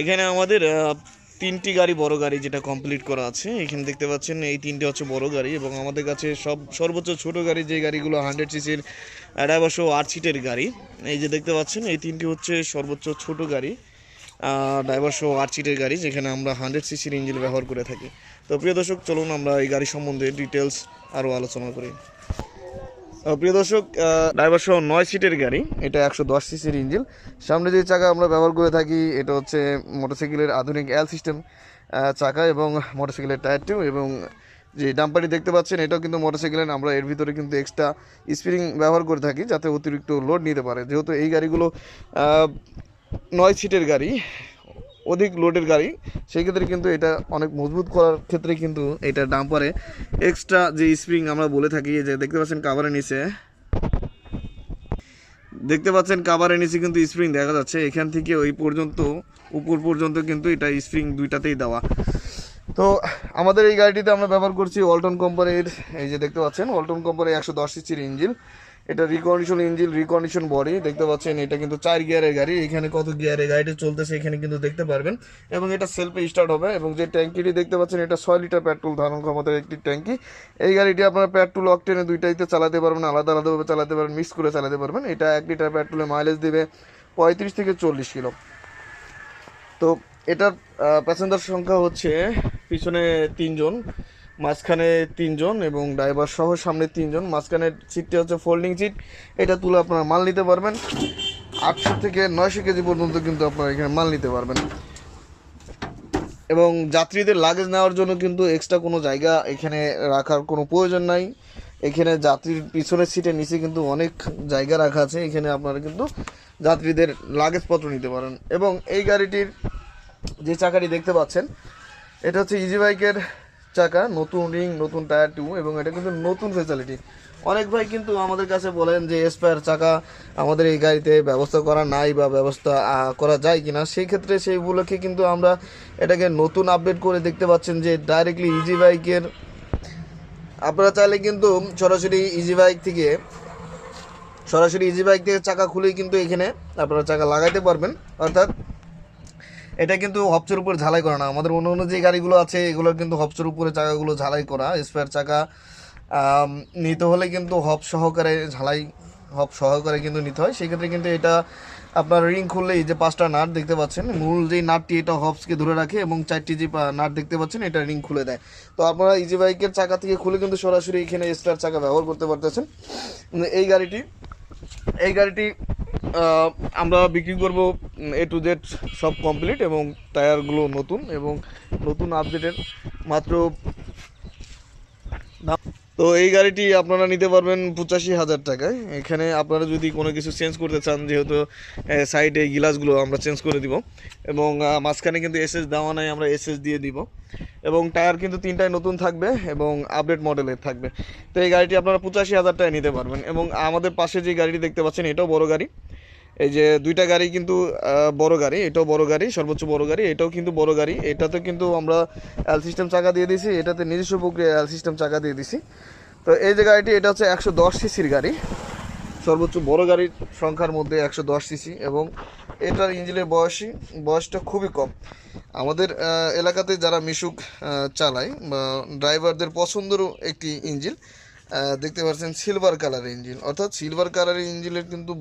এখানে আমাদের তিনটি গাড়ি, বড় গাড়ি যেটা কমপ্লিট করা আছে। এখানে দেখতে পাচ্ছেন এই তিনটি হচ্ছে বড় গাড়ি এবং আমাদের কাছে সব, সর্বোচ্চ ছোট গাড়ি যে গাড়িগুলো হান্ড্রেড সিসির আড়াইশো আট সিটের গাড়ি, এই যে দেখতে পাচ্ছেন, এই তিনটি হচ্ছে সর্বোচ্চ ছোট গাড়ি ড্রাইভারশো আট সিটের গাড়ি যেখানে আমরা হান্ড্রেড সিসির ইঞ্জিন ব্যবহার করে থাকি। তো প্রিয় দর্শক, চলুন আমরা এই গাড়ি সম্বন্ধে ডিটেলস আরও আলোচনা করি। প্রিয় দর্শক ড্রাইভার সহ নয় সিটের গাড়ি। এটা একশো দশ সিসির ইঞ্জিন। সামনে যে চাকা আমরা ব্যবহার করে থাকি, এটা হচ্ছে মোটরসাইকেলের আধুনিক এল সিস্টেম চাকা এবং মোটরসাইকেলের টায়ার টিউ এবং যে ডাম্পারটি দেখতে পাচ্ছেন, এটাও কিন্তু মোটরসাইকেলের আমরা এর ভিতরে কিন্তু এক্সট্রা স্প্রিং ব্যবহার করে থাকি, যাতে অতিরিক্ত লোড নিতে পারে। যেহেতু এই গাড়িগুলো নয় সিটের গাড়ি অধিক লোডের গাড়ি, সেই ক্ষেত্রে কিন্তু এটা অনেক মজবুত করার ক্ষেত্রে কিন্তু এটা ডাম্পারে এক্সট্রা যে স্প্রিং আমরা বলে থাকি, যে দেখতে পাচ্ছেন কাভারের নিচে। দেখতে পাচ্ছেন কাভারের নিচে কিন্তু স্প্রিং দেখা যাচ্ছে, এখান থেকে ওই পর্যন্ত, উপর পর্যন্ত কিন্তু এটা স্প্রিং দুইটাতেই দেওয়া। তো আমাদের এই গাড়িটিতে আমরা ব্যবহার করছি ওয়ালটন কোম্পানির এই যে দেখতে পাচ্ছেন ওয়ালটন কোম্পানির একশো দশ ইঞ্জিন এটা রিকন্ডিশন ইঞ্জিন রিকন্ডিশন বডি দেখতে পাচ্ছেন, এটা কিন্তু চার গিয়ারের গাড়ি, এখানে কত গিয়ারের গাড়িটা চলতেছে এখানে কিন্তু দেখতে পারবেন। এবং এটা সেলফে স্টার্ট হবে, এবং যে ট্যাঙ্কিটি দেখতে পাচ্ছেন, এটা ছয় লিটার পেট্রোল ধারণ ক্ষমতার একটি ট্যাঙ্কি। এই গাড়িটি আপনারা পেট্রোল অকটেনে দুইটাইতে চালাতে পারবেন, আলাদা আলাদাভাবে চালাতে পারবেন মিক্স করে চালাতে পারবেন। এটা এক লিটার পেট্রোলে মাইলেজ দেবে পঁয়ত্রিশ থেকে চল্লিশ কিলো। তো এটার প্যাসেঞ্জার সংখ্যা হচ্ছে পিছনে তিনজন। মাঝখানে তিনজন এবং ড্রাইভার সহ সামনে তিনজন। মাঝখানের সিটটি হচ্ছে ফোল্ডিং সিট এটা তুলে আপনারা মাল নিতে পারবেন। আটশো থেকে নয়শো কেজি পর্যন্ত কিন্তু আপনারা এখানে মাল নিতে পারবেন। এবং যাত্রীদের লাগেজ নেওয়ার জন্য কিন্তু এক্সট্রা কোনো জায়গা এখানে রাখার কোনো প্রয়োজন নাই। এখানে যাত্রীর পিছনের সিটের নিচে কিন্তু অনেক জায়গা রাখা আছে। এখানে আপনারা কিন্তু যাত্রীদের লাগেজপত্র নিতে পারেন। এবং এই গাড়িটির যে চাকাটি দেখতে পাচ্ছেন, এটা হচ্ছে ইজি বাইকের চাকা, নতুন রিং নতুন টায়ার টিউ এবং এটা কিন্তু নতুন ফেসিলিটি অনেক ভাই কিন্তু আমাদের কাছে বলেন যে এসপায়ার চাকা আমাদের এই গাড়িতে ব্যবস্থা করা নাই বা ব্যবস্থা করা যায় কিনা? সেই ক্ষেত্রে সেই উপলক্ষে কিন্তু আমরা এটাকে নতুন আপডেট করে দেখতে পাচ্ছেন যে ডাইরেক্টলি ইজি বাইকের আপনারা চাইলে কিন্তু সরাসরি ইজি বাইক থেকে, সরাসরি ইজি বাইক থেকে চাকা খুলেই কিন্তু এখানে আপনারা চাকা লাগাইতে পারবেন। অর্থাৎ এটা কিন্তু হপসের উপর ঝালাই করা না। আমাদের অন্য অন্য যে গাড়িগুলো আছে, এগুলোর কিন্তু হপসের উপরে চাকাগুলো ঝালাই করা। স্পেয়ার চাকা নিতে হলে কিন্তু হপ সহকারে ঝালাই, হপ সহকারে কিন্তু নিতে হয়। সেক্ষেত্রে কিন্তু এটা আপনার রিং খুললেই যে পাঁচটা নাট দেখতে পাচ্ছেন, মূল যেই নাটটি এটা হপসকে ধরে রাখে এবং চারটি যে নাট দেখতে পাচ্ছেন, এটা রিং খুলে দেয়। তো আপনারা ইজি বাইকের চাকা থেকে খুলে কিন্তু সরাসরি এখানে স্টার চাকা ব্যবহার করতে পারতেছেন। এই গাড়িটি এই গাড়িটি আমরা বিক্রি করব এ টু জেড সব কমপ্লিট এবং টায়ারগুলো নতুন এবং নতুন আপডেটের মাত্র তো এই গাড়িটি আপনারা নিতে পারবেন পঁচাশি হাজার টাকায়। এখানে আপনারা যদি কোনো কিছু চেঞ্জ করতে চান, যেহেতু সাইডে গিলাসগুলো আমরা চেঞ্জ করে দিব। এবং মাঝখানে কিন্তু এসএস দেওয়া নাই আমরা এসএস দিয়ে দিব। এবং টায়ার কিন্তু তিনটায় নতুন থাকবে এবং আপডেট মডেলের থাকবে। তো এই গাড়িটি আপনারা পঁচাশি হাজার টাকায় নিতে পারবেন। এবং আমাদের পাশে যে গাড়িটি দেখতে পাচ্ছেন, এটাও বড় গাড়ি। এই যে দুইটা গাড়ি কিন্তু বড় গাড়ি, এটাও বড় গাড়ি, সর্বোচ্চ বড় গাড়ি, এটাও কিন্তু বড় গাড়ি। এটাতে কিন্তু আমরা এল সিস্টেম চাকা দিয়ে দিছি এটাতে নিজস্ব প্রক্রিয়া এল সিস্টেম চাকা দিয়ে দিছি তো এই যে গাড়িটি, এটা হচ্ছে একশো দশ সিসির গাড়ি। সর্বোচ্চ বড় গাড়ির সংখ্যার মধ্যে একশো দশ সিসি এবং এটার ইঞ্জিনের বয়সী বয়সটা খুবই কম। আমাদের এলাকাতে যারা মিশুক চালায় ড্রাইভারদের পছন্দেরও একটি ইঞ্জিন দেখতে পাচ্ছেন সিলভার কালারের ইঞ্জিন। অর্থাৎ সিলভার কালারের ইঞ্জিনের কিন্তু